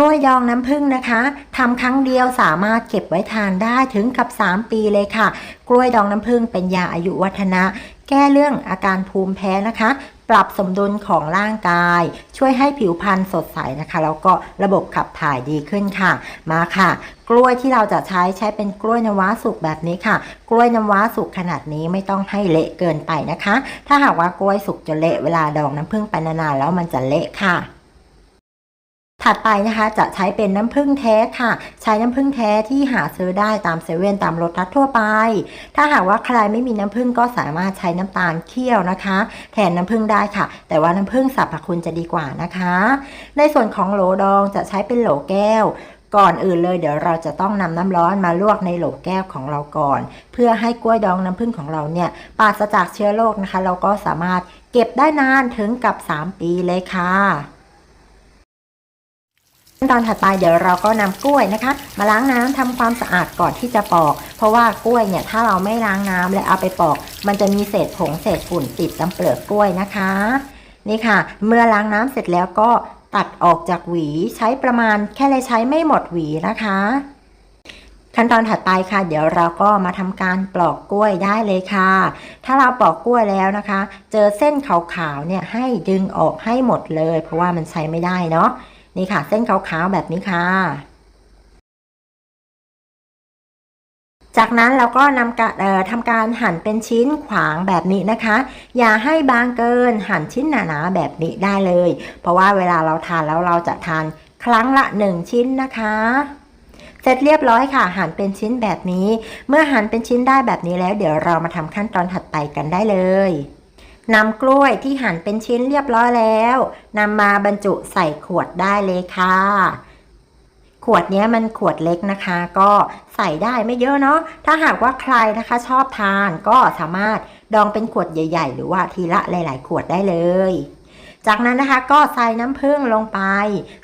ล้วยดองน้ำผึ้งนะคะทำครั้งเดียวสามารถเก็บไว้ทานได้ถึงกับ 3 ปีเลยค่ะ กล้วยดองน้ำผึ้งเป็นยาอายุวัฒนะ แก้เรื่องอาการภูมิแพ้นะคะ ปรับสมดุลของร่างกาย ช่วยให้ผิวพรรณสดใสนะคะ แล้วก็ระบบขับถ่ายดีขึ้นค่ะ มาค่ะ กล้วยที่เราจะใช้ใช้เป็นกล้วยน้ำว้าสุกแบบนี้ค่ะ กล้วยน้ำว้าสุกขนาดนี้ไม่ต้องให้เละเกินไปนะคะ ถ้าหากว่ากล้วยสุกจะเละเวลาดองน้ำผึ้งไปนานๆแล้วมันจะเละค่ะ ถัดไปนะคะจะใช้เป็นน้ำผึ้งแท้ค่ะ ใช้น้ำผึ้งแท้ที่หาซื้อได้ตามเซเว่นตามรถทัดทั่วไป ถ้าหากว่าใครไม่มีน้ำผึ้งก็สามารถใช้น้ำตาลเคี่ยวนะคะ แทนน้ำผึ้งได้ค่ะ แต่ว่าน้ำผึ้งสรรพคุณจะดีกว่านะคะ ในส่วนของโหลดองจะใช้เป็นโหลแก้วก่อนอื่นเลยเดี๋ยวเราจะต้องนำน้ำร้อนมาลวกในโหลแก้วของเราก่อน เพื่อให้กล้วยดองน้ำผึ้งของเราเนี่ยปราศจากเชื้อโรคนะคะ เราก็สามารถเก็บได้นานถึงกับ 3 ปีเลยค่ะ ขั้นตอนถัดไปเดี๋ยวเราก็นำกล้วยนะคะ มาล้างน้ำทำความสะอาดก่อนที่จะปอก เพราะว่ากล้วยเนี่ยถ้าเราไม่ล้างน้ำและเอาไปปอก มันจะมีเศษผงเศษฝุ่นติดตาเปลือกกล้วยนะคะ นี่ค่ะ เมื่อล้างน้ำเสร็จแล้วก็ตัดออกจากหวีใช้ประมาณแค่เลยใช้ไม่หมดหวีนะคะ ขั้นตอนถัดไปค่ะ เดี๋ยวเราก็มาทำการปลอกกล้วยได้เลยค่ะ ถ้าเราปอกกล้วยแล้วนะคะ เจอเส้นขาวๆเนี่ยให้ดึงออกให้หมดเลย เพราะว่ามันใช้ไม่ได้เนาะ นี่ค่ะ เส้นขาวๆแบบนี้ค่ะ จากนั้นเราก็นำกะทำการหั่นเป็นชิ้นขวางแบบนี้นะคะ อย่าให้บางเกินหั่นชิ้นหนาๆแบบนี้ได้เลย เพราะว่าเวลาเราทานแล้วเราจะทานครั้งละ 1 ชิ้นนะคะเสร็จเรียบร้อยค่ะ หั่นเป็นชิ้นแบบนี้ เมื่อหั่นเป็นชิ้นได้แบบนี้แล้ว เดี๋ยวเรามาทำขั้นตอนถัดไปกันได้เลย นำกล้วยที่หั่นเป็นชิ้นเรียบร้อยแล้วนำมาบรรจุใส่ขวดได้เลยค่ะ ขวดนี้มันขวดเล็กนะคะ ก็ใส่ได้ไม่เยอะเนาะถ้าหากว่าใครนะคะชอบทานก็สามารถดองเป็นขวดใหญ่ ๆ หรือว่าทีละหลาย ๆ ขวดได้เลย จากนั้นนะคะก็ใส่น้ำผึ้งลงไป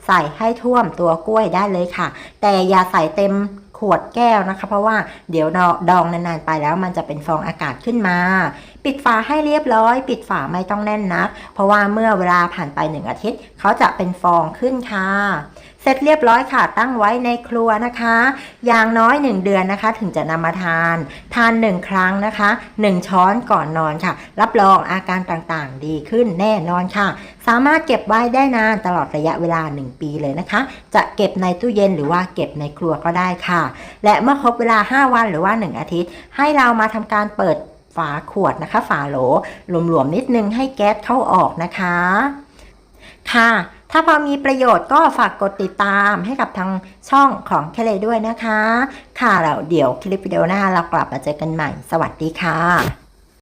ใส่ให้ท่วมตัวกล้วยได้เลยค่ะ แต่อย่าใส่เต็ม ขวดแก้วนะคะ เพราะว่าเดี๋ยวดองนานๆไปแล้วมันจะเป็นฟองอากาศขึ้นมา ปิดฝาให้เรียบร้อย ปิดฝาไม่ต้องแน่นนัก เพราะว่าเมื่อเวลาผ่านไปหนึ่งอาทิตย์เขาจะเป็นฟองขึ้นค่ะ เสร็จเรียบร้อยค่ะตั้งไว้ในครัวนะคะ อย่างน้อย 1 เดือนนะคะ ถึงจะนำมาทาน ทาน 1 ครั้งนะคะ 1 ช้อนก่อนนอนค่ะ รับรองอาการต่างๆ ดีขึ้นแน่นอนค่ะ สามารถเก็บไว้ได้นานตลอดระยะเวลา 1 ปีเลยนะคะ จะเก็บในตู้เย็นหรือว่าเก็บในครัวก็ได้ค่ะ และเมื่อครบเวลา 5 วันหรือว่า 1 อาทิตย์ ให้เรามาทำการเปิดฝาขวดนะคะ ฝาโหลหลวมๆนิดนึงให้แก๊สเข้าออกนะคะ ค่ะ ถ้าพอมีประโยชน์ก็ฝากกดติดตามให้กับทางช่องของเคเลด้วยนะคะ ค่ะเราเดี๋ยวคลิปวิดีโอหน้าเรากลับมาเจอกันใหม่ สวัสดีค่ะ